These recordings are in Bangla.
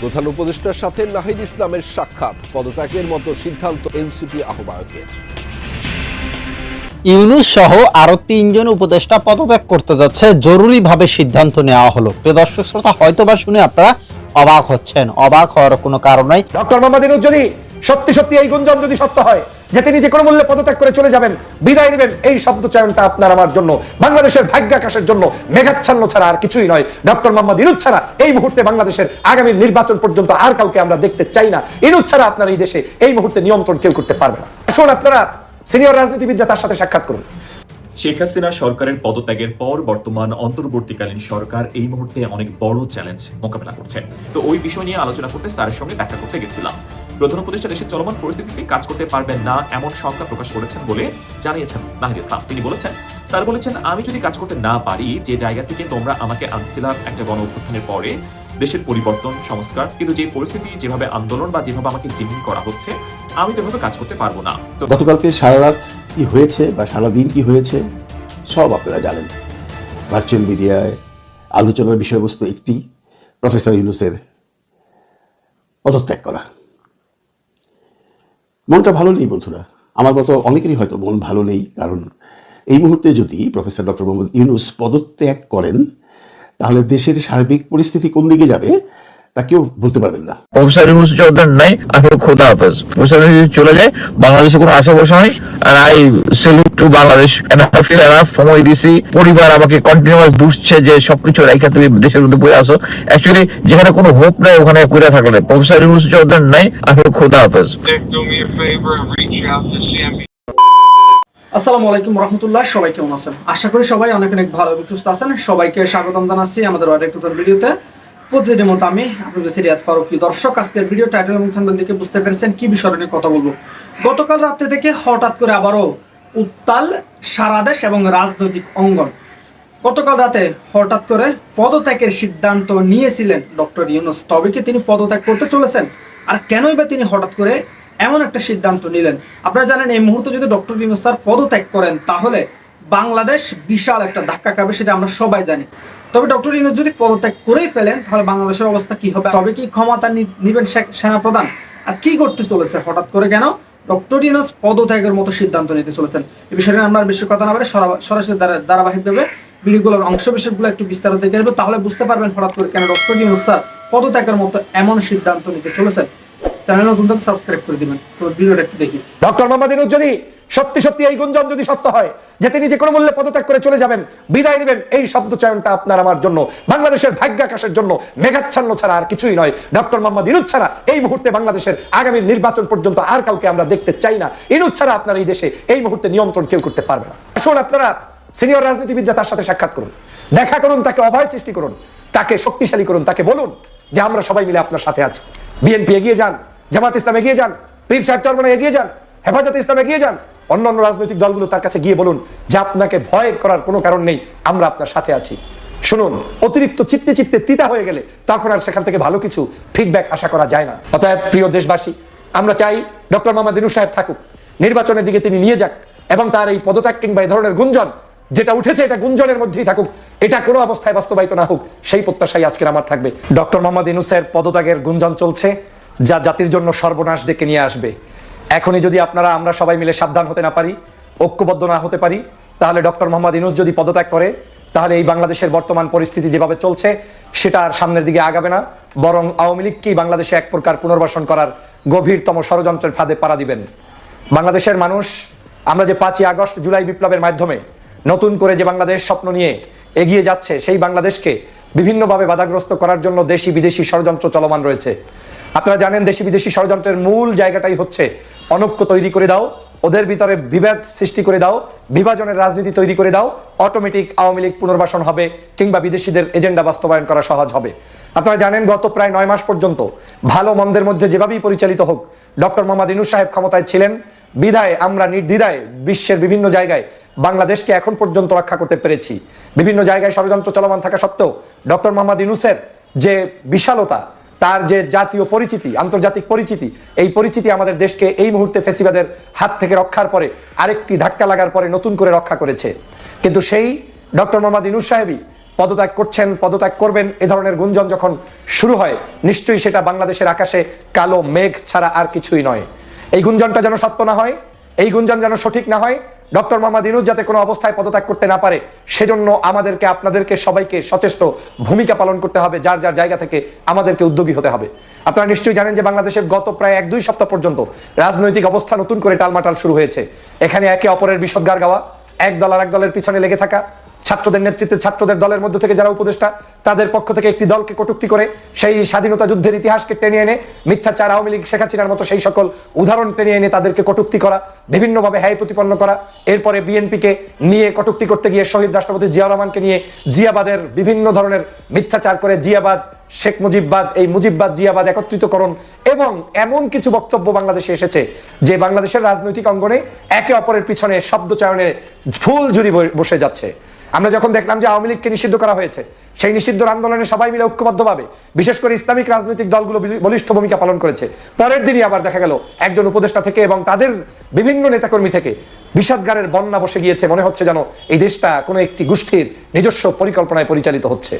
প্রধান উপদেষ্টার সাথে নাহিদ ইসলামের সাক্ষাৎ। পদত্যাগের মতো সিদ্ধান্ত এনসিপি আহ্বায়কের। ইউনুস সহ আরও তিনজন উপদেষ্টা পদত্যাগ করতে যাচ্ছে জরুরিভাবে সিদ্ধান্ত নেওয়া হলো। প্রিয় দর্শক শ্রোতা হয়তোবা শুনে আপনারা অবাক হচ্ছেন। অবাক হওয়ার কোনো কারণ নাই। ডক্টর মোহাম্মদ ইউনূস যদি সত্যি সত্যি এই গুঞ্জন যদি সত্য হয় যে তিনি যে কোনো মূল্যে পদত্যাগ করে চলে যাবেন, বিদায় নেবেন, এই শব্দ চয়নটা আপনার আমার জন্য, বাংলাদেশের ভাগ্যাকাশের জন্য মেঘাচ্ছন্ন ছাড়া আর কিছুই নয়। ডক্টর মোহাম্মদ ইনুজ ছাড়া এই মুহূর্তে বাংলাদেশের আগামী নির্বাচন পর্যন্ত আর কাউকে আমরা দেখতে চাই না। ইনুজ ছাড়া আপনার এই দেশে এই মুহূর্তে নিয়ন্ত্রণ কেউ করতে পারবে না। আসুন আপনারা সিনিয়র রাজনীতিবিদ যা তার সাথে সাক্ষাৎ করুন। শেখ হাসিনা সরকারের পদত্যাগের পর বর্তমান অন্তর্বর্তীকালীন সরকার এই মুহূর্তে অনেক বড় চ্যালেঞ্জ মোকাবেলা করছে। তো ওই বিষয় নিয়ে আলোচনা করতে স্যারের সঙ্গে দেখা করতে গেছিলাম। প্রধান উপদেষ্টা দেশের চলমান পরিস্থিতিতে কাজ করতে পারবেন না, এমন শঙ্কা প্রকাশ করেছেন বলে জানিয়েছেন নাহিদ ইসলাম। তিনি বলেছেন, স্যার বলেছেন, আমি যদি কাজ করতে না পারি, যে জায়গা থেকে তোমরা আমাকে আনছিলাম একটা গণ অভ্যুত্থানের পরে, দেশের পরিবর্তন, সংস্কার, কিন্তু যে পরিস্থিতি, যেভাবে আন্দোলন বা যেভাবে আমাকে জিম্মি করা হচ্ছে, আমি তো এভাবে কাজ করতে পারব না। তো গতকালকে সারা রাত কি হয়েছে বা সারা দিন কি হয়েছে, সব আপনারা জানেন। ভার্চুয়াল মিডিয়ায় আলোচনার বিষয়বস্তু একটি, প্রফেসর ইউনুসের পদত্যাগ করা। মনটা ভালো নেই, বন্ধুরা। আমার মতো অনেকেরই হয়তো মন ভালো নেই, কারণ এই মুহূর্তে যদি প্রফেসর ডক্টর মোহাম্মদ ইউনুস পদত্যাগ করেন, তাহলে দেশের সার্বিক পরিস্থিতি কোন দিকে যাবে? তা কেউ বলতে পারবেন না। প্রফেসর ইউনুস চৌধুরী নাই আখির খোদা হাফেজ। প্রফেসর ইউনুস যদি চলে যায় বাংলাদেশে কোনো আশা ভরসা নাই। আর I salute to Bangladesh enough enough সময় দিছি। পরিবার আমাকে কন্টিনিউয়াস দুষছে যে সবকিছু রেখা তুমি দেশের মধ্যে পড়ে আসো অ্যাকচুয়ালি যেখানে কোনো হোপ নাই ওখানে কইরা থাকলে প্রফেসর ইউনুস চৌধুরী নাই আখির খোদা হাফেজ. আসসালামু আলাইকুম রহমতুল্লাহ সবাই কেমন আছেন? আশা করি সবাই অনেক অনেক ভালো এবং সুস্থ আছেন। সবাইকে স্বাগতম জানাচ্ছি আমাদের নতুন ভিডিওতে। প্রতিদিনের মতো আমি আপনাদের সিরিয়াত ফারুকি, দর্শক, আজকের ভিডিও টাইটেল এবং দেখে বুঝতে পেরেছেন কি বিষয় নিয়ে কথা বলব। গতকাল রাত্রে থেকে হঠাৎ করে আবারও উত্তাল সারা দেশ এবং রাজনৈতিক অঙ্গন। গতকাল রাতে হঠাৎ করে পদত্যাগের সিদ্ধান্ত নিয়েছিলেন ডক্টর ইউনুস। তবে কি তিনি পদত্যাগ করতে চলেছেন? আর কেনই বা তিনি হঠাৎ করে এমন একটা সিদ্ধান্ত নিলেন? আপনারা জানেন, এই মুহূর্তে যদি ডক্টর ইউনুস স্যার পদত্যাগ করেন, তাহলে বাংলাদেশ বিশাল একটা ধাক্কা খাবে সেটা আমরা সবাই জানি। তবে ডক্টর ইউনুস যদি পদত্যাগ করেই ফেলেন, তাহলে বাংলাদেশের অবস্থা কি হবে? তবে কি ক্ষমতা নিবেন সেনাপ্রধান? আর কি করতে চলেছে? হঠাৎ করে কেন? ডক্টর ইউনুস পদত্যাগের মতো সিদ্ধান্ত নিতে চলেছেন। এই বিষয়ে আমরা বেশি কথা না বলে সরাসরি ধারা- ধারাবাহিকভাবে ভিডিওগুলোর অংশ বিশেষগুলো একটু বিস্তারিত দেখে তাহলে বুঝতে পারবেন হঠাৎ করে কেন ডক্টর ইউনুস স্যার পদত্যাগের মতো এমন সিদ্ধান্ত নিতে চলেছেন। চ্যানেল নতুন সাবস্ক্রাইব করে দিবেন। একটু দেখি। ডক্টর যদি সত্যি সত্যি এই গুঞ্জন যদি সত্য হয় যে তিনি যে কোনো মূল্যে পদত্যাগ করে চলে যাবেন, বিদায় নেবেন, এই শব্দ চয়নটা আপনার আমার জন্য, বাংলাদেশের ভাগ্যাকাশের জন্য মেঘাচ্ছন্ন ছাড়া আর কিছুই নয়। ডক্টর মোহাম্মদ ইনুজ ছাড়া এই মুহূর্তে বাংলাদেশের আগামী নির্বাচন পর্যন্ত আর কাউকে আমরা দেখতে চাই না। ইনুজ ছাড়া আপনার এই দেশে এই মুহূর্তে নিয়ন্ত্রণ কেউ করতে পারবে না। আসুন আপনারা সিনিয়র রাজনীতিবিদ তার সাথে সাক্ষাৎ করুন। দেখা করুন, তাকে অভয় সৃষ্টি করুন, তাকে শক্তিশালী করুন, তাকে বলুন যে আমরা সবাই মিলে আপনার সাথে আছি। বিএনপি এগিয়ে যান। জামাত ইসলাম এগিয়ে যান, পীর সাহেব চরমনা এগিয়ে যান, হেফাজতে ইসলাম এগিয়ে যান। অন্যান্য রাজনৈতিক দলগুলো তার কাছে গিয়ে বলুন যে আপনাকে ভয় করার কোনো কারণ নেই, আমরা আপনার সাথে আছি। শুনুন, অতিরিক্ত চিত্তে চিত্তে তিতা হয়ে গেলে তখন আর সেখান থেকে ভালো কিছু ফিডব্যাক আশা করা যায় না। অতএব প্রিয় দেশবাসী, আমরা চাই ডক্টর মোহাম্মদ ইনু সাহেব থাকুক, নির্বাচনের দিকে তিনি নিয়ে যাক এবং তার এই পদত্যাগ কিংবা এই ধরনের গুঞ্জন, যেটা উঠেছে এটা গুঞ্জনের মধ্যেই থাকুক, এটা কোনো অবস্থায় বাস্তবায়িত না হোক, সেই প্রত্যাশাই আজকের আমার থাকবে। ডক্টর মোহাম্মদ ইনুসের পদত্যাগের গুঞ্জন চলছে। যা জাতির জন্য সর্বনাশ ডেকে নিয়ে আসবে। এখনই যদি আপনারা, আমরা সবাই মিলে সাবধান হতে না পারি, ঐক্যবদ্ধ না হতে পারি, তাহলে ডক্টর মোহাম্মদ ইনুস যদি পদত্যাগ করে, তাহলে এই বাংলাদেশের বর্তমান পরিস্থিতি যেভাবে চলছে, সেটা আর সামনের দিকে আগাবে না, বরং আওয়ামী লীগকেই বাংলাদেশে এক প্রকার পুনর্বাসন করার গভীরতম ষড়যন্ত্রের ফাঁদে পাড়া দিবেন। বাংলাদেশের মানুষ, আমরা যে পাঁচই আগস্ট জুলাই বিপ্লবের মাধ্যমে নতুন করে যে বাংলাদেশ স্বপ্ন নিয়ে এগিয়ে যাচ্ছে, সেই বাংলাদেশকে বিভিন্নভাবে বাধাগ্রস্ত করার জন্য দেশি বিদেশি ষড়যন্ত্র চলমান রয়েছে। আপনারা জানেন দেশি বিদেশি ষড়যন্ত্রের মূল জায়গাটাই হচ্ছে অনক্য তৈরি করে দাও ওদের ভিতরে বিভেদ সৃষ্টি করে দাও, বিভাজনের রাজনীতি তৈরি করে দাও অটোমেটিক আওয়ামী লীগ পুনর্বাসন হবে কিংবা বিদেশিদের এজেন্ডা বাস্তবায়ন করা সহজ হবে। আপনারা জানেন, গত প্রায় নয় মাস পর্যন্ত ভালো মন্দের মধ্যে যেভাবেই পরিচালিত হোক, ডক্টর মোহাম্মদ ইনুস সাহেব ক্ষমতায় ছিলেন। বিধায় আমরা নির্দ্বিধায় বিশ্বের বিভিন্ন জায়গায় বাংলাদেশকে এখন পর্যন্ত রক্ষা করতে পেরেছি। বিভিন্ন জায়গায় ষড়যন্ত্র চলমান থাকা সত্ত্বেও ডক্টর মোহাম্মদ ইনুসের যে বিশালতা তার যে জাতীয় পরিচিতি, আন্তর্জাতিক পরিচিতি, এই পরিচিতি আমাদের দেশকে এই মুহূর্তে ফেসিবাদের হাত থেকে রক্ষার পরে আরেকটি ধাক্কা লাগার পরে নতুন করে রক্ষা করেছে। কিন্তু সেই ডক্টর মোহাম্মদ ইনুস সাহেবই পদত্যাগ করছেন, পদত্যাগ করবেন, এ ধরনের গুঞ্জন যখন শুরু হয়, নিশ্চয়ই সেটা বাংলাদেশের আকাশে কালো মেঘ ছাড়া আর কিছুই নয়। এই গুঞ্জনটা যেন সত্য না হয়, এই গুঞ্জন যেন সঠিক না হয় ডক্টর মোহাম্মদ ইনুস যাতে কোনো অবস্থায় পদত্যাগ করতে না পারে, সেজন্য আমাদেরকে, আপনাদেরকে সবাইকে সচেষ্ট ভূমিকা পালন করতে হবে, যার যার জায়গা থেকে আমাদেরকে উদ্যোগী হতে হবে। আপনারা নিশ্চয়ই জানেন যে বাংলাদেশের গত প্রায় এক দুই সপ্তাহ পর্যন্ত রাজনৈতিক অবস্থা নতুন করে টালমাটাল শুরু হয়েছে। এখানে একে অপরের বিষদগার গাওয়া, এক দল আর এক দলের পিছনে লেগে থাকা ছাত্রদের নেতৃত্বে, ছাত্রদের দলের মধ্য থেকে যারা উপদেষ্টা, তাদের পক্ষ থেকে একটি দলকে কটূক্তি করে সেই স্বাধীনতা যুদ্ধের ইতিহাসকে টেনে এনে, মিথ্যাচার, আওয়ামী লীগ, শেখ হাসিনার মতো সেই সকল উদাহরণ টেনে এনে তাদেরকে কটূক্তি করা, বিভিন্নভাবে হ্যায় প্রতিপন্ন করা, এরপরে বিএনপিকে নিয়ে কটূক্তি করতে গিয়ে শহীদ রাষ্ট্রপতি জিয়া রহমানকে নিয়ে জিয়াবাদের বিভিন্ন ধরনের মিথ্যাচার করে জিয়াবাদ, শেখ মুজিববাদ, এই মুজিববাদ, জিয়াবাদ একত্রিতকরণ এবং এমন কিছু বক্তব্য বাংলাদেশে এসেছে যে বাংলাদেশের রাজনৈতিক অঙ্গনে একে অপরের পিছনে শব্দচয়নে ফুল ঝুরি বসে যাচ্ছে। আমরা যখন দেখলাম যে আওয়ামী লীগকে নিষিদ্ধ করা হয়েছে, সেই নিষিদ্ধ আন্দোলনে সবাই মিলে ঐক্যবদ্ধভাবে, বিশেষ করে ইসলামিক রাজনৈতিক দলগুলো বলিষ্ঠ ভূমিকা পালন করেছে। পরের দিনই আবার দেখা গেল, একজন উপদেষ্টা থেকে এবং তাদের বিভিন্ন নেতাকর্মী থেকে বিষাদগারের বন্যা বসে গিয়েছে। মনে হচ্ছে যেন এই দেশটা কোনো একটি গোষ্ঠীর নিজস্ব পরিকল্পনায় পরিচালিত হচ্ছে।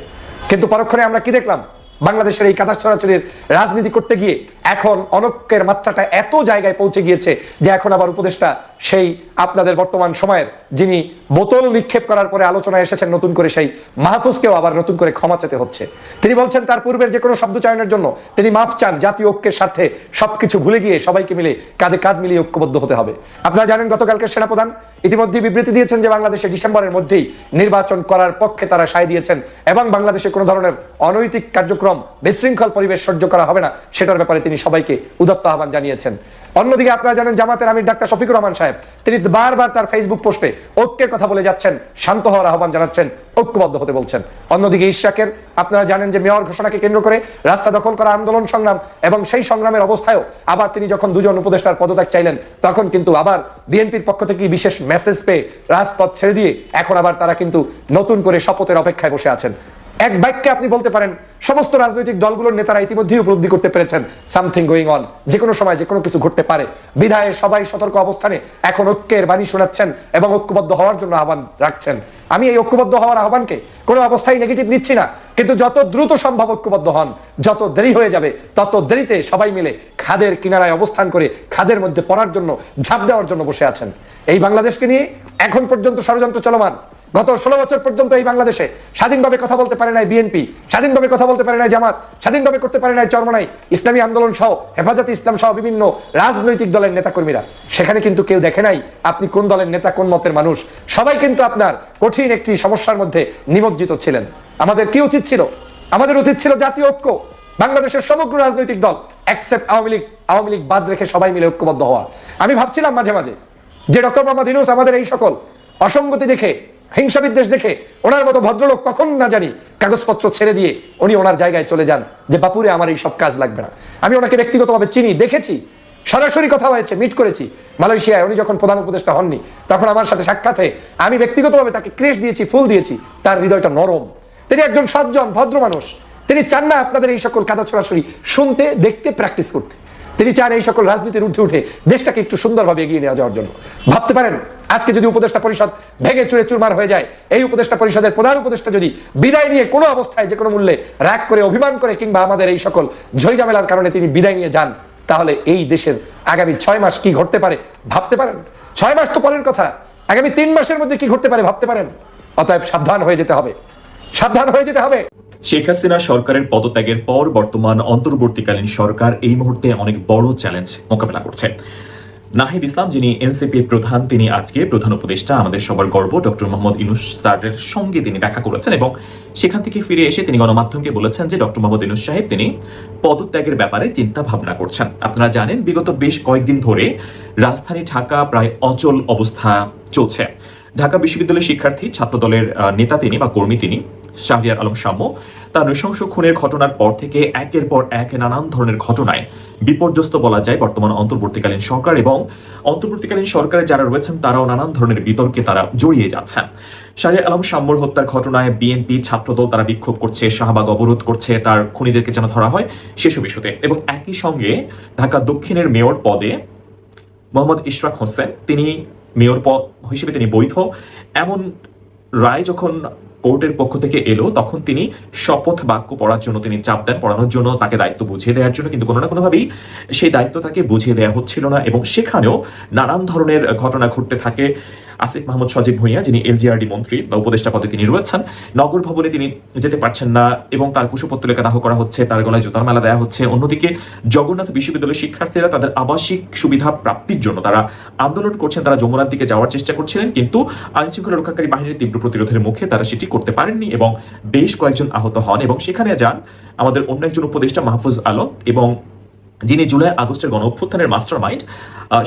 কিন্তু পরক্ষণে আমরা কি দেখলাম? বাংলাদেশের এই কাদা ছড়াছড়ির রাজনীতি করতে গিয়ে এখন অনক্যের মাত্রাটা এত জায়গায় পৌঁছে গিয়েছে যে এখন আবার উপদেষ্টা সেই আপনাদের বর্তমান সময়ের যিনি বোতল নিক্ষেপ করার পরে আলোচনায় এসেছেন নতুন করে সেই মাহফুজকেও আবার নতুন করে ক্ষমা চেতে হচ্ছে। তিনি বলছেন, তার পূর্বের যে কোনো শব্দ চয়নের জন্য তিনি মাফ চান, জাতীয় ঐক্যের স্বার্থে সবকিছু ভুলে গিয়ে সবাইকে মিলে কাঁধে কাঁধ মিলিয়ে ঐক্যবদ্ধ হতে হবে। আপনারা জানেন, গতকালকে সেনাপ্রধান ইতিমধ্যে বিবৃতি দিয়েছেন যে বাংলাদেশে ডিসেম্বরের মধ্যেই নির্বাচন করার পক্ষে তারা সায় দিয়েছেন এবং বাংলাদেশে কোনো ধরনের অনৈতিক কার্যক্রম বিশৃঙ্খল পরিবেশ সহ্য করা হবে না, সেটার ব্যাপারে তিনি সবাইকে উদত্ত আহ্বান জানিয়েছেন। অন্যদিকে আপনারা জানেন জামাতের আমির ডাক্তার শফিকুর রহমান সাহেব, তিনি বারবার তার ফেসবুক পোস্টে ঐক্যের কথা বলে যাচ্ছেন, শান্ত হওয়ার আহ্বান জানাচ্ছেন, ঐক্যবদ্ধ হতে বলছেন। অন্যদিকে ইশরাকের, আপনারা জানেন যে মেয়র ঘোষণাকে কেন্দ্র করে রাস্তা দখল করা আন্দোলন সংগ্রাম এবং সেই সংগ্রামের অবস্থায়ও আবার তিনি যখন দুজন উপদেষ্টার পদত্যাগ চাইলেন, তখন কিন্তু আবার বিএনপির পক্ষ থেকে বিশেষ মেসেজ পেয়ে রাজপথ ছেড়ে দিয়ে এখন আবার তারা কিন্তু নতুন করে শপথের অপেক্ষায় বসে আছেন। এক বাক্যে আপনি বলতে পারেন, সমস্ত রাজনৈতিক দলগুলোর নেতারা ইতিমধ্যেই উপলব্ধি করতে পেরেছেন সামথিং গোয়িং অন যে কোনো সময় যে কোনো কিছু ঘটতে পারে। বিধায় সবাই সতর্ক অবস্থানে এখন ঐক্যের বাণী শোনাচ্ছেন এবং ঐক্যবদ্ধ হওয়ার জন্য আহ্বান রাখছেন। আমি এই ঐক্যবদ্ধ হওয়ার আহ্বানকে কোনো অবস্থায় নেগেটিভ নিচ্ছি না, কিন্তু যত দ্রুত সম্ভব ঐক্যবদ্ধ হন, যত দেরি হয়ে যাবে, তত দেরিতে সবাই মিলে খাদের কিনারায় অবস্থান করে খাদের মধ্যে পড়ার জন্য, ঝাঁপ দেওয়ার জন্য বসে আছেন। এই বাংলাদেশকে নিয়ে এখন পর্যন্ত ষড়যন্ত্র চলমান। গত ষোলো বছর পর্যন্ত এই বাংলাদেশে স্বাধীনভাবে কথা বলতে পারে নাই বিএনপি, স্বাধীনভাবে কথা বলতে পারে নাই জামাত, স্বাধীনভাবে করতে পারে নাই চরমনাই ইসলামী আন্দোলন সহ, হেফাজতে ইসলাম সহ বিভিন্ন রাজনৈতিক দলের নেতাকর্মীরা। সেখানে কিন্তু কেউ দেখে নাই আপনি কোন দলের নেতা, কোন মতের মানুষ। সবাই কিন্তু আপনার কঠিন একটি সমস্যার মধ্যে নিমজ্জিত ছিলেন। আমাদের কি উচিত ছিল? আমাদের উচিত ছিল জাতীয় ঐক্য। বাংলাদেশের সমগ্র রাজনৈতিক দল অ্যাকসেপ্ট আওয়ামী লীগ আওয়ামী লীগ বাদ রেখে সবাই মিলে ঐক্যবদ্ধ হওয়া। আমি ভাবছিলাম মাঝে মাঝে যে ডক্টর মোহাম্মদ ইউনুস আমাদের এই সকল অসঙ্গতি দেখে হিংসা বিদ্বেষ দেখে ওনার মতো ভদ্রলোক কখন না জানি কাগজপত্র ছেড়ে দিয়ে উনি ওনার জায়গায় চলে যান যে বাপুরে আমার এই সব কাজ লাগবে না। আমি ওনাকে ব্যক্তিগতভাবে চিনি, দেখেছি, সরাসরি কথা হয়েছে মিট করেছি মালয়েশিয়ায়। উনি যখন প্রধান উপদেষ্টা হননি, তখন আমার সাথে সাক্ষাৎ আমি ব্যক্তিগতভাবে তাকে ক্রেশ দিয়েছি, ফুল দিয়েছি, তার হৃদয়টা নরম। তিনি একজন সজ্জন, ভদ্র মানুষ। তিনি চান না আপনাদের এই সকল কাদা ছড়াছড়ি শুনতে, দেখতে প্র্যাকটিস করতে। তিনি চান এই সকল রাজনীতির উঠে উঠে দেশটাকে একটু সুন্দরভাবে এগিয়ে নিয়ে যাওয়ার জন্য। ভাবতে পারেন, আজকে যদি উপদেষ্টা পরিষদ ভেঙে চুরে চুরমার হয়ে যায়, এই উপদেষ্টা পরিষদের প্রধান উপদেষ্টা যদি বিদায় নিয়ে কোনো অবস্থায় যে কোনো মূল্যে রাগ করে, অভিমান করে কিংবা আমাদের এই সকল ঝইঝামেলার কারণে তিনি বিদায় নিয়ে যান, তাহলে এই দেশের আগামী ছয় মাস কি ঘটতে পারে ভাবতে পারেন? ছয় মাস তো পরের কথা। আগামী তিন মাসের মধ্যে কি ঘটতে পারে ভাবতে পারেন? অতএব সাবধান হয়ে যেতে হবে। সাবধান হয়ে যেতে হবে। শেখ হাসিনা সরকারের পদত্যাগের পর বর্তমান অন্তর্বর্তীকালীন সরকার এই মুহূর্তে অনেক বড় চ্যালেঞ্জ মোকাবেলা করছে। নাহিদ ইসলাম, যিনি এনসিপির প্রধান, তিনি আজকে প্রধান উপদেষ্টা, আমাদের সবার গর্ব, ডক্টর মোহাম্মদ ইনুস স্যারের সঙ্গে তিনি দেখা করেছেন এবং সেখান থেকে ফিরে এসে তিনি গণমাধ্যমকে বলেছেন যে, ডক্টর মোহাম্মদ ইনুস সাহেব, তিনি পদত্যাগের ব্যাপারে চিন্তা ভাবনা করছেন। আপনারা জানেন, বিগত বেশ কয়েকদিন ধরে রাজধানী ঢাকা প্রায় অচল অবস্থা চলছে। ঢাকা বিশ্ববিদ্যালয়ের শিক্ষার্থী, ছাত্রদলের নেতা তিনি বা কর্মী তিনি শাহরিয়ার আলম সাম্য তার নৃশংস খুনের ঘটনার পর থেকে একের পর এক নানান ধরনের ঘটনায় বিপর্যস্ত বলা যায় বর্তমান অন্তর্বর্তীকালীন সরকার এবং অন্তর্বর্তীকালীন সরকারে যারা রয়েছেন তারাও নানান ধরনের বিতর্কে তারা জড়িয়ে যাচ্ছেন। শাহরিয়ার আলম সাম্যর হত্যার ঘটনায় বিএনপি ছাত্রদল তারা বিক্ষোভ করছে, শাহবাগ অবরোধ করছে, তার খুনিদেরকে যেন ধরা হয় সেসব ইস্যুতে এবং একই সঙ্গে ঢাকা দক্ষিণের মেয়র পদে মোহাম্মদ ইশরাক হোসেন, তিনি মেয়র পদ হিসেবে তিনি বৈধ। এমন রায় যখন কোর্টের পক্ষ থেকে এলো, তখন তিনি শপথ বাক্য পড়ার জন্য তিনি চাপ দেন, পড়ানোর জন্য তাকে দায়িত্ব বুঝিয়ে দেওয়ার জন্য, কিন্তু কোনো না কোনোভাবেই সেই দায়িত্ব তাকে বুঝিয়ে দেওয়া হচ্ছিল না। এবং সেখানেও নানান ধরনের ঘটনা ঘটতে থাকে। আসিফ মাহমুদ সজীব ভুঁইয়া, যিনি এলজিআরডি মন্ত্রী বা উপদেষ্টা পদে তিনি রয়েছেন। নগর ভবনে তিনি যেতে পারছেন না এবং তার কুশপত্রিকা দাহ করা হচ্ছে, তার গলায় জুতার মেলা দেওয়া হচ্ছে। অন্যদিকে জগন্নাথ বিশ্ববিদ্যালয়ের শিক্ষার্থীরা তাদের আবাসিক সুবিধা প্রাপ্তির জন্য তারা আন্দোলন করছেন, তারা যমুনার দিকে যাওয়ার চেষ্টা করছিলেন, কিন্তু আইন শৃঙ্খলা রক্ষাকারী বাহিনীর তীব্র প্রতিরোধের মুখে তারা সেটি করতে পারেননি এবং বেশ কয়েকজন আহত হন এবং সেখানে যান আমাদের অন্য একজন উপদেষ্টা মাহফুজ আলম এবং যিনি জুলাই আগস্টের গণ অভ্যুত্থানের মাস্টার মাইন্ড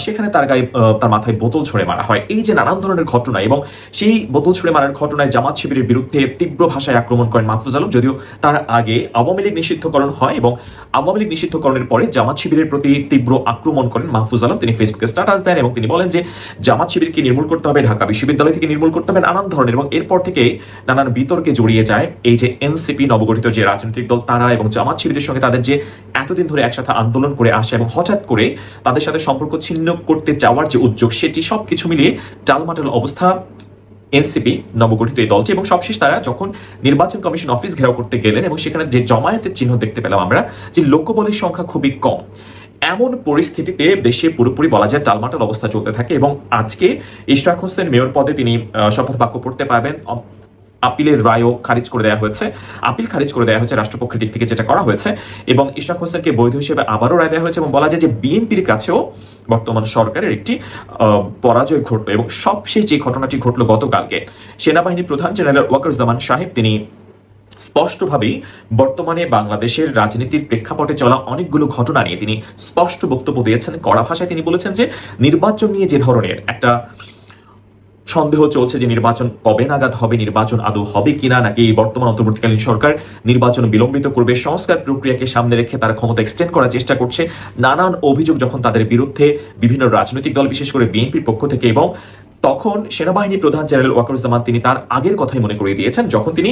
সেখানে তার গায়ে তার মাথায় বোতল ছুঁড়ে মারা হয়। এই যে নানান ধরনের ঘটনা এবং সেই বোতল ছুঁড়ে মারার ঘটনায় জামাত শিবিরের বিরুদ্ধে তীব্র ভাষায় আক্রমণ করেন মাহফুজ আলম, যদিও তার আগে আওয়ামী লীগ নিষিদ্ধকরণ হয় এবং আওয়ামী লীগ নিষিদ্ধকরণের পরে জামাত শিবিরের প্রতি তীব্র আক্রমণ করেন মাহফুজ আলম। তিনি ফেসবুকে স্ট্যাটাস দেন এবং তিনি বলেন যে জামাত শিবিরকে নির্মূল করতে হবে, ঢাকা বিশ্ববিদ্যালয় থেকে নির্মূল করতে হবে, নানান ধরনের এবং এরপর থেকে নানান বিতর্কে জড়িয়ে যায় এই যে এনসিপি নবগঠিত যে রাজনৈতিক দল তারা এবং জামাত শিবিরের সঙ্গে তাদের যে এতদিন ধরে একসাথে আন্দোলন করে আসে এবং হঠাৎ করে তাদের সাথে সম্পর্ক ছিন্ন করতে যাওয়ার যে উদ্যোগ, সেটি সবকিছু মিলিয়ে টালমাটাল অবস্থা এনসিপি নবগঠিত এই দলটি এবং সবশেষ তারা যখন নির্বাচন কমিশন অফিস ঘেরাও করতে গেলেন এবং সেখানে যে জমায়েতের চিহ্ন দেখতে পেলাম আমরা, যে লোকবলের সংখ্যা খুবই কম। এমন পরিস্থিতিতে দেশে পুরোপুরি বলা যায় টালমাটাল অবস্থা চলতে থাকে এবং আজকে ইশরাক হোসেন মেয়র পদে তিনি শপথ বাক্য পড়তে পারবেন। আপিলের রায়ও খারিজ করে দেওয়া হয়েছে। আপিল খারিজ করে দেওয়া হয়েছে রাষ্ট্রপক্ষের দিক থেকে যেটা করা হয়েছে এবং ইশরাক হোসেনকে বৈধ হিসেবে আবারও রায় দেওয়া হয়েছে এবং বলা যায় যে বিএনপির কাছেও বর্তমান সরকারের একটি পরাজয় ঘটলো এবং সবশেষ যে ঘটনাটি ঘটলো গতকালকে সেনাবাহিনী প্রধান জেনারেল ওয়াকারুজ্জামান সাহেব তিনি স্পষ্টভাবেই বর্তমানে বাংলাদেশের রাজনীতির প্রেক্ষাপটে চলা অনেকগুলো ঘটনা নিয়ে তিনি স্পষ্ট বক্তব্য দিয়েছেন। কড়া ভাষায় তিনি বলেছেন যে নির্বাচন নিয়ে যে ধরনের একটা সন্দেহ চলছে যে নির্বাচন কবে নাগাদ হবে, নির্বাচন আদৌ হবে কিনা, নাকি এই বর্তমান অন্তর্বর্তীকালীন সরকার নির্বাচন বিলম্বিত করবে? সংস্কার প্রক্রিয়াকে সামনে রেখে তার ক্ষমতা এক্সটেন্ড করার চেষ্টা করছে। নানান অভিযোগ যখন তাদের বিরুদ্ধে বিভিন্ন রাজনৈতিক দল, বিশেষ করে বিএনপির পক্ষ থেকে এবং তখন সেনাবাহিনী প্রধান জেনারেল ওয়াকারুজ্জামান তিনি তার আগের কথাই মনে করিয়ে দিয়েছেন, যখন তিনি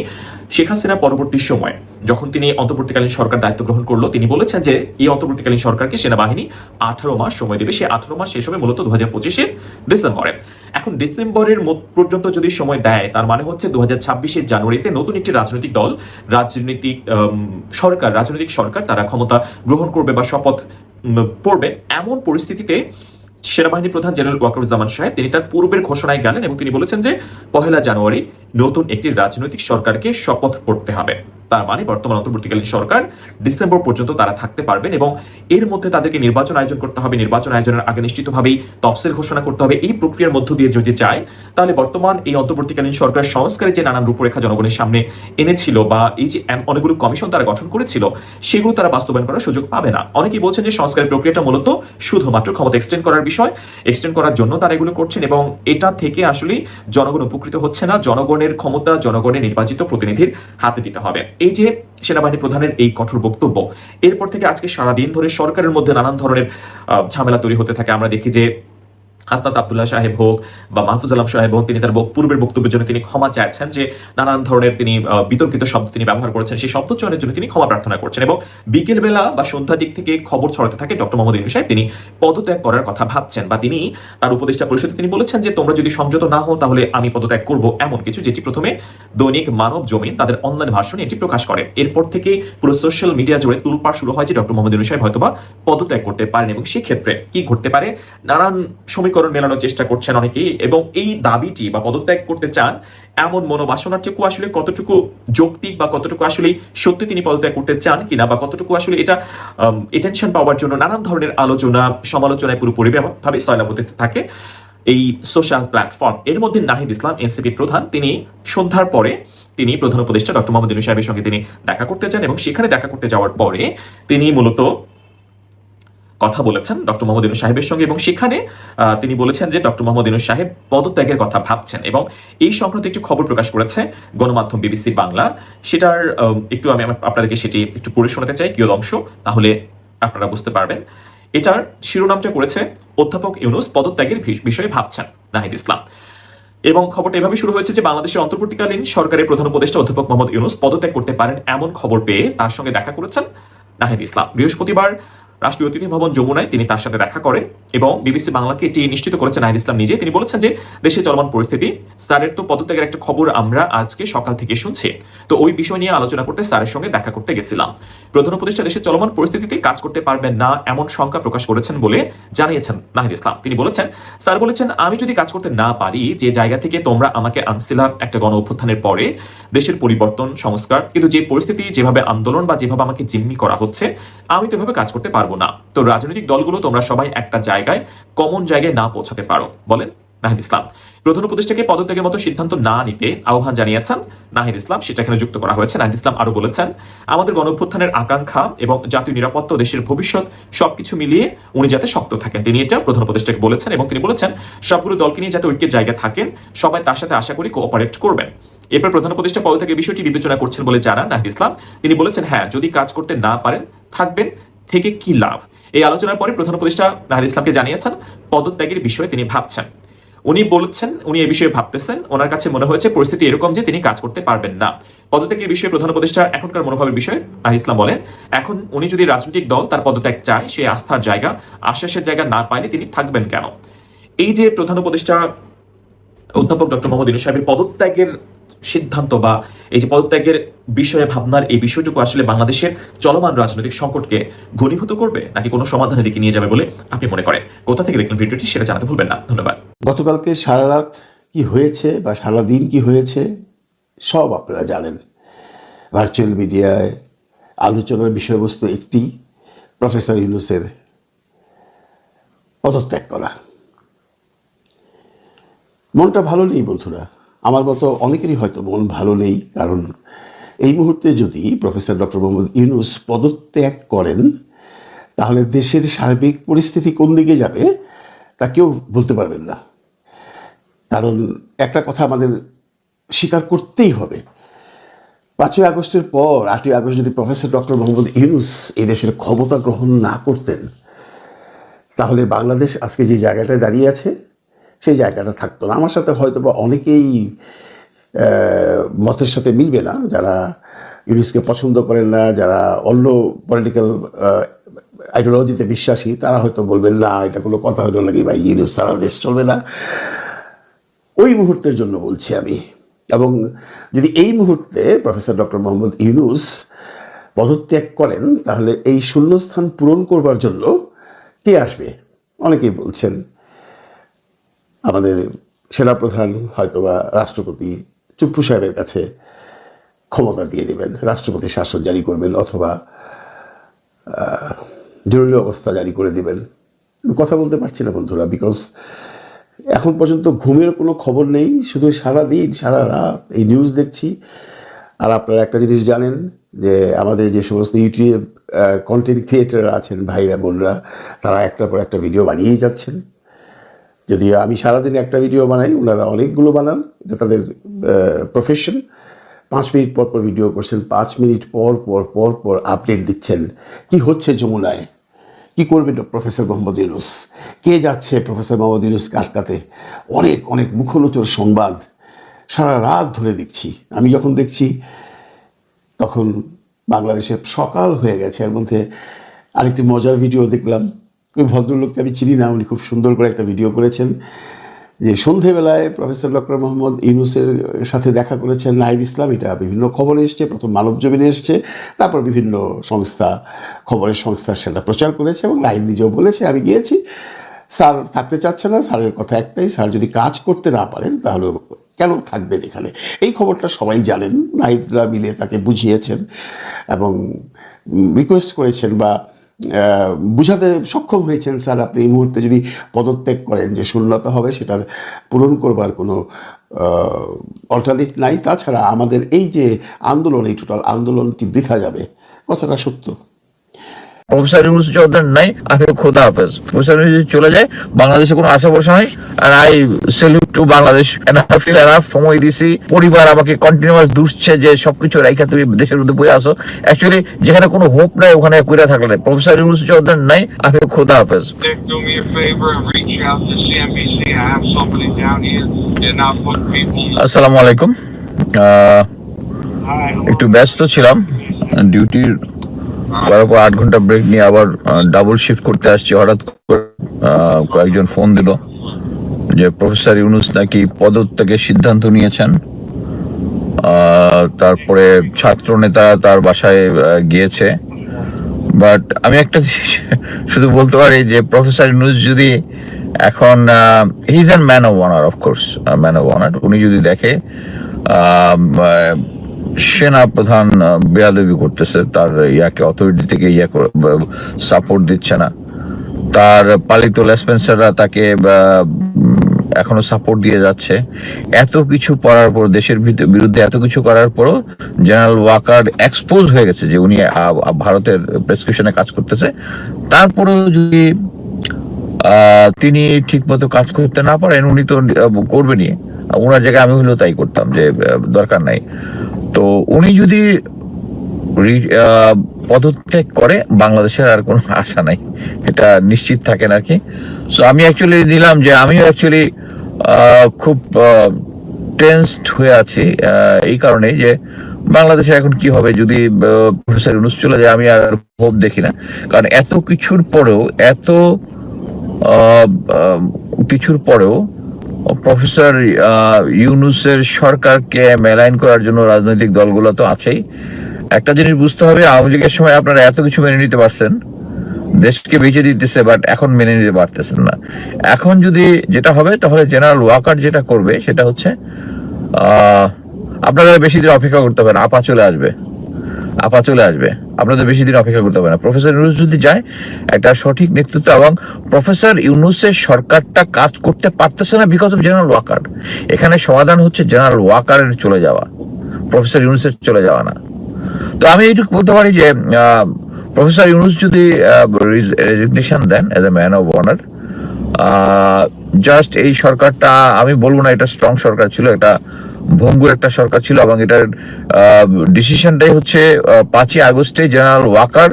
শেখ হাসিনা পরবর্তী সময়, যখন তিনি অন্তর্বর্তীকালীন সরকার দায়িত্ব গ্রহণ করল, তিনি বলেছেন যে এই অন্তর্বর্তীকালীন সরকারকে সেনাবাহিনী আঠারো মাস সময় দেবে। সে আঠারো মাস শেষ হবে মূলত দু হাজার পঁচিশের ডিসেম্বরে। এখন ডিসেম্বরের পর্যন্ত যদি সময় দেয়, তার মানে হচ্ছে দু হাজার ছাব্বিশের জানুয়ারিতে নতুন একটি রাজনৈতিক দল, রাজনৈতিক সরকার রাজনৈতিক সরকার তারা ক্ষমতা গ্রহণ করবে বা শপথ পড়বেন এমন পরিস্থিতিতে সেনাবাহিনী প্রধান জেনারেল ওয়াকরুজ্জামান সাহেব, তিনি তার পূর্বের ঘোষণায় গেলেন এবং তিনি বলেছেন যে পহেলা জানুয়ারি নতুন একটি রাজনৈতিক সরকারকে শপথ পড়তে হবে। তার মানে বর্তমান অন্তর্বর্তীকালীন সরকার ডিসেম্বর পর্যন্ত তারা থাকতে পারবেন এবং এর মধ্যে তাদেরকে নির্বাচন আয়োজন করতে হবে, নির্বাচন আয়োজনের আগে নিশ্চিতভাবেই তফসিল ঘোষণা করতে হবে। এই প্রক্রিয়ার মধ্য দিয়ে যদি চায় তাহলে বর্তমান এই অন্তর্বর্তীকালীন সরকার সংস্কারের যে নানান রূপরেখা জনগণের সামনে এনেছিল বা এই যে অনেকগুলো কমিশন তারা গঠন করেছিল, সেগুলো তারা বাস্তবায়ন করার সুযোগ পাবে না। অনেকেই বলছেন যে সংস্কারের প্রক্রিয়াটা মূলত শুধুমাত্র ক্ষমতা এক্সটেন্ড করার বিষয় এক্সটেন্ড করার জন্য তারা এগুলো করছেন এবং এটা থেকে আসলে জনগণ উপকৃত হচ্ছে না। জনগণের ক্ষমতা, জনগণের নির্বাচিত প্রতিনিধির হাতে দিতে হবে। এই যে সেনাবাহিনী প্রধানের এই কঠোর বক্তব্য, এরপর থেকে আজকে সারাদিন ধরে সরকারের মধ্যে নানান ধরনের ঝামেলা তৈরি হতে থাকে। আমরা দেখি যে হাসনাত আবদুল্লাহ সাহেব হোক বা মাহফুজ আলম সাহেব হোক, তিনি তার পূর্বের বক্তব্যের জন্য তিনি ক্ষমা চাইছেন যে নানান ধরনের তিনি বিতর্কিত শব্দ তিনি ব্যবহার করেছেন, সেই শব্দ চয়নের জন্য তিনি ক্ষমা প্রার্থনা করছেন এবং বিকেল বেলা বা সন্ধ্যা দিক থেকে খবর ছড়াতে থাকে ডক্টর মোহাম্মদ ইনু সাহেব। তিনি পদত্যাগ করার কথা ভাবছেন বা তিনি তার উপদেষ্টা পরিষদে তিনি বলেছেন যে, তোমরা যদি সংযত না হও, তাহলে আমি পদত্যাগ করব এমন কিছু যেটি প্রথমে দৈনিক মানব জমিন তাদের অনলাইন ভার্সনে এটি প্রকাশ করে। এরপর থেকে পুরো সোশ্যাল মিডিয়া জুড়ে তুলপাড় শুরু হয় যে, ডক্টর মোহাম্মদ ইনু সাহেব হয়তোবা পদত্যাগ করতে পারেন এবং সেক্ষেত্রে কি ঘটতে পারে? নানান সমীকরণ মেলানোর চেষ্টা করছেন অনেকেই এবং এই দাবিটি বা পদত্যাগ করতে চান এমন মনোবাসনাটুকু আসলে কতটুকু যৌক্তিক বা কতটুকু আসলে সত্যি তিনি পদত্যাগ করতে চান কিনা বা কতটুকু আসলে এটা এটেনশন পাওয়ার জন্য নানান ধরনের আলোচনা, সমালোচনায় পুরোপুরি ভাবে সয়লাভ হতে থাকে এই সোশ্যাল প্ল্যাটফর্ম এর মধ্যে নাহিদ ইসলাম, এনসিপি প্রধান, তিনি সন্ধ্যার পরে তিনি প্রধান উপদেষ্টা ডক্টর মোহাম্মদ সাহেবের সঙ্গে তিনি দেখা করতে চান এবং সেখানে দেখা করতে যাওয়ার পরে তিনি মূলত কথা বলেছেন ডক্টর মোহাম্মদ ইনু সাহেবের সঙ্গে এবং সেখানে তিনি বলেছেন যে ডক্টর মোহাম্মদ ইনু সাহেব পদত্যাগের কথা ভাবছেন এবং এই সংক্রান্ত একটি খবর প্রকাশ করেছে গণমাধ্যম বিবিসি বাংলা। সেটার একটু আমি আপনাদেরকে সেটি একটু পড়ে শোনাতে চাই কিয়দ অংশ? তাহলে আপনারা বুঝতে পারবেন। এটার শিরোনামটা করেছে, অধ্যাপক ইউনুস পদত্যাগের বিষয়ে ভাবছেন নাহিদ ইসলাম। এবং খবরটা এভাবে শুরু হয়েছে যে বাংলাদেশের অন্তর্বর্তীকালীন সরকারের প্রধান উপদেষ্টা অধ্যাপক মোহাম্মদ ইউনুস পদত্যাগ করতে পারেন এমন খবর পেয়ে তার সঙ্গে দেখা করেছেন নাহিদ ইসলাম। বৃহস্পতিবার রাষ্ট্রীয় অতিথি ভবন যমুনায় তিনি তার সাথে দেখা করেন এবং বিবিসি বাংলাকে এটি নিশ্চিত করেছেন নাহিদ ইসলাম নিজে। তিনি বলেছেন যে, দেশে চলমান পরিস্থিতি, স্যারের তো পদত্যাগের একটা খবর আমরা আজকে সকাল থেকে শুনছি। তো ওই বিষয় নিয়ে আলোচনা করতে স্যারের সঙ্গে দেখা করতে গেছিলাম। প্রধান উপদেষ্টা দেশের চলমান পরিস্থিতিতে কাজ করতে পারবেন না এমন শঙ্কা প্রকাশ করেছেন বলে জানিয়েছেন নাহিদ ইসলাম। তিনি বলেছেন, স্যার বলেছেন, আমি যদি কাজ করতে না পারি, যে জায়গা থেকে তোমরা আমাকে আনছিলা একটা গণ অভ্যুত্থানের পরে, দেশের পরিবর্তন, সংস্কার, কিন্তু যে পরিস্থিতি, যেভাবে আন্দোলন বা যেভাবে আমাকে জিম্মি করা হচ্ছে, আমি তো এভাবে কাজ করতে পারব না। তো রাজনৈতিক দলগুলো তোমরা সবাই একটা জায়গায় কমন জায়গায় না পৌঁছাতে পারো, বলেন নাহিদ ইসলাম। প্রধান উপদেষ্টাকে পদত্যাগের মতো সিদ্ধান্ত না নিতে আহ্বান জানিয়েছেন নাহিদ ইসলাম, সেটা এখানে যুক্ত করা হয়েছে। নাহিদ ইসলাম আরও বলেছেন, আমাদের গণঅভ্যুত্থানের আকাঙ্ক্ষা এবং জাতীয় নিরাপত্তা দেশের ভবিষ্যৎ সবকিছু মিলিয়ে উনি যাতে শক্ত থাকেন। তিনি এটা প্রধান উপদেষ্টাকে বলেছেন এবং তিনি বলেছেন, সবগুলো দলকে নিয়ে যাতে ঐক্যের জায়গায় থাকেন, সবাই তার সাথে আশা করি কোঅপারেট করবেন। এরপর প্রধান উপদেষ্টা পদত্যাগের বিষয়টি বিবেচনা করছেন বলে জানান নাহিদ ইসলাম। তিনি বলেছেন হ্যাঁ যদি কাজ করতে না পারেন, থাকবেন। থেকে কি লাভ? এই আলোচনার পরে প্রধান উপদেষ্টা নাহিদ ইসলামকে জানিয়েছেন পদত্যাগের বিষয়ে তিনি ভাবছেন। উনি বলছেন, উনি এই বিষয়ে ভাবতেছেন, ওনার কাছে মনে হয়েছে পরিস্থিতি এরকম যে তিনি কাজ করতে পারবেন না। পদত্যাগের বিষয়ে প্রধান উপদেষ্টা এখনকার মনোভাবের বিষয়ে নাহিদ ইসলাম বলেন, এখন উনি যদি রাজনৈতিক দল তার পদত্যাগ চায় সেই আস্থার জায়গা, আশ্বাসের জায়গা না পাইলে তিনি থাকবেন কেন? এই যে প্রধান উপদেষ্টা অধ্যাপক ডক্টর মোহাম্মদ ইনু সাহেবের পদত্যাগের সিদ্ধান্ত বা এই যে পদত্যাগের বিষয়ে, ভাবনার এই বিষয়টুকু আসলে বাংলাদেশের চলমান রাজনৈতিক সংকটকে ঘনীভূত করবে নাকি কোনো সমাধানের দিকে নিয়ে যাবে বলে আপনি মনে করেন? কোথা থেকে দেখলেন ভিডিওটি সেটা জানাতে ভুলবেন না। ধন্যবাদ। গতকালকে সারা রাত কি হয়েছে বা সারা দিন কি হয়েছে, সব আপনারা জানেন। ভার্চুয়াল মিডিয়ায় আলোচনার বিষয়বস্তু একটি, প্রফেসর ইউনুসের পদত্যাগ করা। মনটা ভালো নেই বন্ধুরা। আমার মতো অনেকেরই হয়তো মন ভালো নেই, কারণ এই মুহূর্তে যদি প্রফেসর ডক্টর মোহাম্মদ ইউনুস পদত্যাগ করেন, তাহলে দেশের সার্বিক পরিস্থিতি কোন দিকে যাবে তা কেউ বলতে পারবেন না। কারণ একটা কথা আমাদের স্বীকার করতেই হবে। পাঁচই আগস্টের পর, আটই আগস্ট যদি প্রফেসর ডক্টর মোহাম্মদ ইউনুস এই দেশের ক্ষমতা গ্রহণ না করতেন, তাহলে বাংলাদেশ আজকে যে জায়গাটায় দাঁড়িয়ে আছে সেই জায়গাটা থাকতো না। আমার সাথে হয়তো বা অনেকেই মতের সাথে মিলবে না। যারা ইউনুসকে পছন্দ করেন না, যারা অন্য পলিটিক্যাল আইডিওলজিতে বিশ্বাসী, তারা হয়তো বলবেন, না, এটা কোনো কথা হলো নাকি ভাই ইউনুস সারা দেশ চলবে না। ওই মুহূর্তের জন্য বলছি আমি। এবং যদি এই মুহূর্তে প্রফেসর ডক্টর মোহাম্মদ ইউনুস পদত্যাগ করেন, তাহলে এই শূন্যস্থান পূরণ করবার জন্য কে আসবে? অনেকেই বলছেন আমাদের সেনাপ্রধান হয়তোবা রাষ্ট্রপতি চুপ্পু সাহেবের কাছে ক্ষমতা দিয়ে দেবেন রাষ্ট্রপতি শাসন জারি করবেন অথবা জরুরি অবস্থা জারি করে দেবেন। কথা বলতে পারছি না বন্ধুরা বিকজ এখন পর্যন্ত ঘুমের কোনো খবর নেই, শুধু সারা দিন সারা রাত এই নিউজ দেখছি। আর আপনারা একটা জিনিস জানেন, যে আমাদের যে সমস্ত ইউটিউব কন্টেন্ট ক্রিয়েটার আছেন, ভাইরা, বোনরা, তারা একটার পর একটা ভিডিও বানিয়েই যাচ্ছেন। যদিও আমি সারাদিন একটা ভিডিও বানাই, ওনারা অনেকগুলো বানান, এটা তাদের প্রফেশন পাঁচ মিনিট পর পর ভিডিও করছেন, পাঁচ মিনিট পর পর পর পর আপডেট দিচ্ছেন। কি হচ্ছে যমুনায়? কি করবে প্রফেসর মোহাম্মদ ইউনুস? কে যাচ্ছে প্রফেসর মোহাম্মদ ইউনুস আটকাতে অনেক অনেক মুখলোচর সংবাদ। সারা রাত ধরে দেখছি। আমি যখন দেখছি, তখন বাংলাদেশে সকাল হয়ে গেছে। এর মধ্যে আরেকটি মজার ভিডিও দেখলাম। ওই ভদ্রলোককে আমি চিনি না, উনি খুব সুন্দর করে একটা ভিডিও করেছেন, যে সন্ধেবেলায় প্রফেসর ডক্টর মোহাম্মদ ইউনুসের সাথে দেখা করেছেন নাহিদ ইসলাম, এটা বিভিন্ন খবরে এসছে, প্রথম মানব জমিনে এসছে, তারপর বিভিন্ন সংস্থা, খবরের সংস্থা সেটা প্রচার করেছে এবং নাহিদ নিজেও বলেছে, আমি গিয়েছি, স্যার থাকতে চাচ্ছে না, স্যারের কথা একটাই, স্যার যদি কাজ করতে না পারেন, তাহলে কেন থাকবেন এখানে? এই খবরটা সবাই জানেন, নাহিদরা মিলে তাকে বুঝিয়েছেন এবং রিকোয়েস্ট করেছেন বা বুঝাতে সক্ষম হয়েছেন স্যার আপনি এই মুহূর্তে যদি পদত্যাগ করেন যে শূন্যতা হবে সেটার পূরণ করবার কোনো অল্টারনেট নাই। তাছাড়া আমাদের এই যে আন্দোলন, এই টোটাল আন্দোলনটি বৃথা যাবে, কথাটা সত্য। প্রফেসর ইউনুস চৌধুরী নাই আখের খোদা হাফেজ। প্রফেসর ইউনুস চলে যায় বাংলাদেশে কোনো আশা ভরসা নাই আর আই সেলুট টু বাংলাদেশ সময় দিছি পরিবার আমাকে কন্টিনিউয়াস দুষছে যে সবকিছু রাইখা তুমি দেশের মধ্যে বই আসো। অ্যাকচুয়ালি যেখানে কোনো হোপ নাই ওখানে কইরা থাকলে প্রফেসর ইউনুস চৌধুরী নাই আখের খোদা হাফেজ। আসসালামু আলাইকুম আহ, একটু ব্যস্ত ছিলাম ডিউটির করার পর আট ঘণ্টা ব্রেক নিয়ে আবার ডাবল শিফট করতে আসছি। হঠাৎ কয়েকজন ফোন দিল যে, প্রফেসর ইউনুস নাকি পদত্যাগের সিদ্ধান্ত নিয়েছেন? তারপরে ছাত্র নেতা তার বাসায় গিয়েছে। বাট আমি একটা শুধু বলতে পারি যে, প্রফেসর ইউনুস যদি এখন he is an man of honour of course man of honour উনি যদি দেখে সেনা প্রধান বেয়াদবি করতেছে, তার ইয়াকে অথরিটি থেকে ইয়া সাপোর্ট দিচ্ছে না। তার পালিত লেসপেন্সাররা তাকে এখনও সাপোর্ট দিয়ে যাচ্ছে। এত কিছু করার পর, দেশের বিরুদ্ধে এত কিছু করার পরও জেনারেল ওয়াকার এক্সপোজ হয়ে গেছে যে উনি ভারতের প্রেসক্রিপশনে কাজ করতেছে। তারপরেও যদি তিনি ঠিক মতো কাজ করতে না পারেন, উনি তো করবেনই। ওনার জায়গায় আমি হলেও তাই করতাম যে দরকার নাই। তো উনি যদি পদত্যাগ করে, বাংলাদেশের আর কোনো আশা নাই। এটা নিশ্চিত থাকেন আর কি। সো আমি অ্যাকচুয়ালি দিলাম যে আমিও অ্যাকচুয়ালি খুব টেন্সড হয়ে আছি এই কারণে যে বাংলাদেশে এখন কি হবে যদি প্রফেসর ইউনুস চলে যায়, আমি আর হোপ দেখি না। কারণ এত কিছুর পরেও, এত কিছুর পরেও প্রফেসর ইউনুসের সরকারকে মেলাইন করার জন্য রাজনৈতিক দলগুলো তো আছেই। একটা জিনিস বুঝতে হবে, আওয়ামী লীগের সময় আপনারা এত কিছু মেনে নিতে পারছেন, দেশকে বেঁচে দিতেছে বাট এখন মেনে নিতে পারতেছেন না। এখন যদি যেটা হবে, তাহলে জেনারেল ওয়াকার যেটা করবে, সেটা হচ্ছে আপনারা বেশি দিন অপেক্ষা করতে হবে আপা চলে আসবে। আপা চলে আসবে। আপনাদের বেশি দিন অপেক্ষা করতে হবে না। প্রফেসর ইউনুস যদি যায়, একটা সঠিক নেতৃত্ব এবং প্রফেসর ইউনুসের সরকারটা কাজ করতে পারতেছে না বিকজ অফ জেনারেল ওয়াকার এখানে সমাধান হচ্ছে জেনারেল ওয়াকারের চলে যাওয়া। প্রফেসর ইউনুসের চলে যাওয়া না। তো আমি এইটুকু বলতে পারি যে প্রফেসর ইউনুস যদি resignation then as a man of honour just এই সরকারটা, আমি বলব না এটা স্ট্রং সরকার ছিল, এটা ভঙ্গুর একটা সরকার ছিল এবং এটার ডিসিশনটাই হচ্ছে পাঁচই আগস্টে জেনারেল ওয়াকার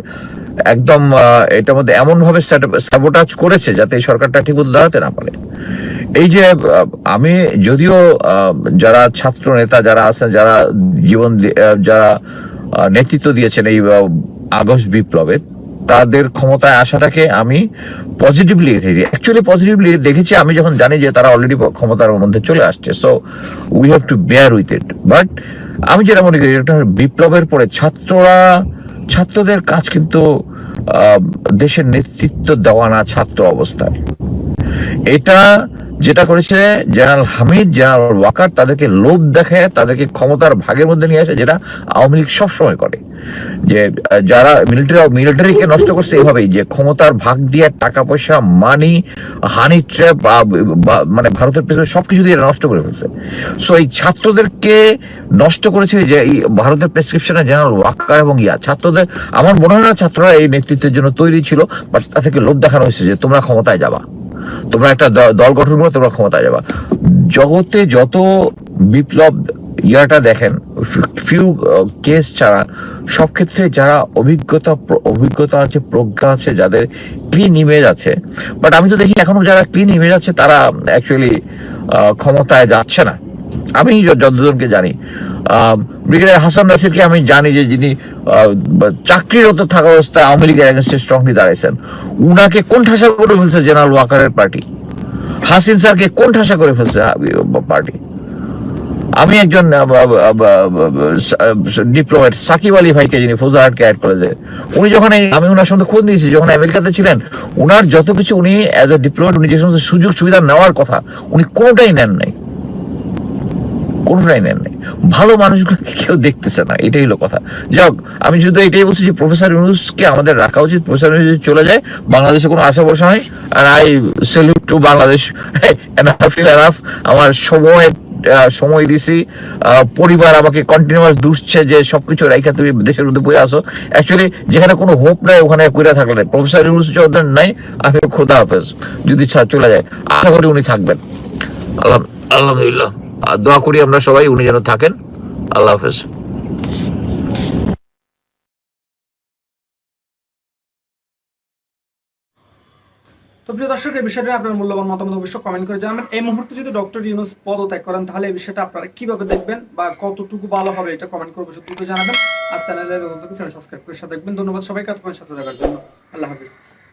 একদম এটার মধ্যে এমনভাবে স্যাবোটাজ করেছে যাতে এই সরকারটা ঠিক মতো দাঁড়াতে না পারে। এই যে আমি যদিও যারা ছাত্র নেতা, যারা আছেন, যারা জীবন যারা নেতৃত্ব দিয়েছেন এই আগস্ট বিপ্লবে তাদের ক্ষমতায় আসাটাকে আমি পজিটিভলি দেখেছি। অ্যাকচুয়ালি পজিটিভলি দেখেছি, আমি যখন জানি যে তারা অলরেডি ক্ষমতার মধ্যে চলে আসছে so we have to bear with it but আমি যেটা মনে করি এটা বিপ্লবের পরে ছাত্ররা, ছাত্রদের কাজ কিন্তু দেশের নেতৃত্ব দেওয়া না ছাত্র অবস্থায়। এটা যেটা করেছে জেনারেল হামিদ, জেনারেল ওয়াকার, তাদেরকে লোভ দেখায়, তাদেরকে ক্ষমতার ভাগের মধ্যে নিয়ে আসে, যেটা আওয়ামী লীগ সবসময় করে। যে যারা মিলিটারি মিলিটারিকে নষ্ট করছে এভাবেই, যে ক্ষমতার ভাগ দিয়ে টাকা পয়সা মানি হানি ট্র্যাপ মানে ভারতের পেছনে সবকিছু দিয়ে নষ্ট করে ফেলছে। সো এই ছাত্রদেরকে নষ্ট করেছে যে, এই ভারতের প্রেসক্রিপশনে জেনারেল ওয়াকার এবং ইয়া, ছাত্রদের, আমার মনে হয় না ছাত্ররা এই নেতৃত্বের জন্য তৈরি ছিল বাট তাদেরকে লোভ দেখানো হয়েছে যে তোমরা ক্ষমতায় যাবা। তোমরা একটা দল গঠন করে তোমরা ক্ষমতায় যাবা। জগতে যত বিপ্লব ইয়াটা দেখেন ফিউ কেস ছাড়া, সব ক্ষেত্রে যারা অভিজ্ঞতা অভিজ্ঞতা আছে, প্রজ্ঞা আছে, যাদের ক্লিন ইমেজ আছে বাট আমি তো দেখি এখনও যারা ক্লিন ইমেজ আছে, তারা অ্যাকচুয়ালি ক্ষমতায় যাচ্ছে না। আমি যতজনকে জানি। ব্রিগেডিয়ার হাসান নাসিরকে আমি জানি যে যিনি চাকরিরত থাকা অবস্থায় আওয়ামী লীগের এগেনস্টে স্ট্রংলি দাঁড়াইছেন। উনাকে কোন ঠাসা করে ফেলছে জেনারেল ওয়াকারের পার্টি। হাসিন স্যারকে কোন ঠাসা করে ফেলছে পার্টি। আমি একজন ডিপ্লোমেট সাকিব আলী ভাইকে যিনি ফৌজারহাটকে অ্যাড করেছে উনি যখন আমি ওনার সঙ্গে খোঁজ নিয়েছি, যখন আমেরিকাতে ছিলেন, উনার যত কিছু উনি অ্যাজ এ ডিপ্লোমেট উনি যে সমস্ত সুযোগ সুবিধা নেওয়ার কথা, উনি কোনোটাই নেন নাই। কোনোটাই নেন নাই। ভালো মানুষগুলোকে কেউ দেখতেছে না, এটাই হলো কথা। যাক আমি শুধু এটাই বলছি যে প্রফেসর ইউনুসকে আমাদের রাখা উচিত। প্রফেসর ইউনুস যদি চলে যায়, বাংলাদেশে কোনো আশা ভরসা নাই। আর I salute to Bangladesh. Enough আমার সময় সময় দিছি। পরিবার আমাকে কন্টিনিউয়াস দুষছে যে সবকিছু রাইখা তুমি দেশের মধ্যে বয়ে আসো। অ্যাকচুয়ালি যেখানে কোনো হোপ নাই, ওখানে কইরা থাকলে প্রফেসর ইউনুস যখন নাই আমি খোদা হাফেজ। যদি চলে যায়, আশা করি উনি থাকবেন। আল্লাহ আলহামদুলিল্লাহ। দোয়া করি আমরা সবাই উনি যেন থাকেন। আল্লাহ হাফেজ। তো প্রিয় দর্শক এই বিষয়টা আপনার মূল্যবান মতামত অবশ্যই কমেন্ট করে জানাবেন। এই মুহূর্তে যদি ডক্টর ইউনুস পদত্যাগ করেন, তাহলে এই বিষয়টা আপনারা কীভাবে দেখবেন বা কতটুকু ভালো হবে এটা কমেন্ট করে অবশ্যই দ্রুত জানাবেন। আর চ্যানেলের নতুন সাবস্ক্রাইব করে সাথে দেখবেন ধন্যবাদ সবাইকে এতক্ষণ সাথে থাকার জন্য। আল্লাহ হাফিজ।